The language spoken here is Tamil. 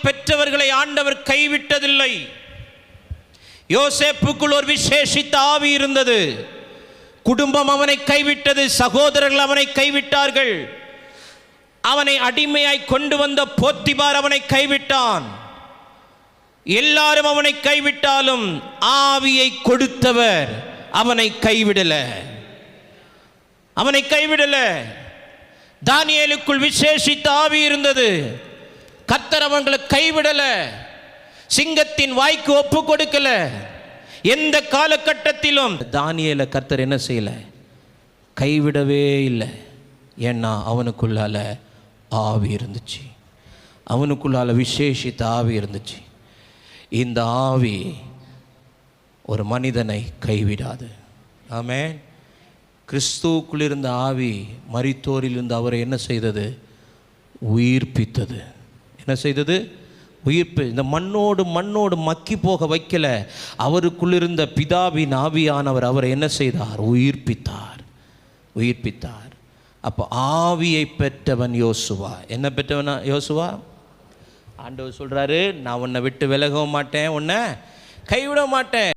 பெற்றவர்களை ஆண்டவர் கைவிட்டதில்லை. யோசேப்புக்குள் ஒரு விசேஷித்த ஆவி இருந்தது. குடும்பம் அவனை கைவிட்டது சகோதரர்கள் அவனை கைவிட்டார்கள். அவனை அடிமையாய் கொண்டு வந்த போத்திபார் அவனை கைவிட்டான். எல்லாரும் அவனை கைவிட்டாலும் ஆவியை கொடுத்தவர் அவனை கைவிடல. அவனை கைவிடல. தானியலுக்குள் விசேஷித்த ஆவி இருந்தது. கத்தர் அவங்களை கைவிடல. சிங்கத்தின் வாய்க்கு ஒப்பு கொடுக்கல. எந்த காலகட்டத்திலும் தானியேல கர்த்தர் என்ன செய்யல? கைவிடவே இல்லை. ஏன்னா அவனுக்குள்ளால ஆவி இருந்துச்சு. அவனுக்குள்ளால விசேஷித்த ஆவி இருந்துச்சு. இந்த ஆவி ஒரு மனிதனை கைவிடாது. ஆமே கிறிஸ்துவுக்குள் இருந்த ஆவி மரித்தோரில் இருந்து அவரை என்ன செய்தது? உயிர்ப்பித்தது. என்ன செய்தது? உயிர்ப்பு. இந்த மண்ணோடு மண்ணோடு மக்கி போக வைக்கல. அவருக்குள்ளிருந்த பிதாவின் ஆவியானவர் அவரை என்ன செய்தார்? உயிர்ப்பித்தார். உயிர்ப்பித்தார். அப்போ ஆவியை பெற்றவன் யோசுவா. என்ன பெற்றவனா? யோசுவா? ஆண்டவர் சொல்கிறாரு நான் உன்னை விட்டு விலகவும் மாட்டேன் உன்னை கைவிட மாட்டேன்.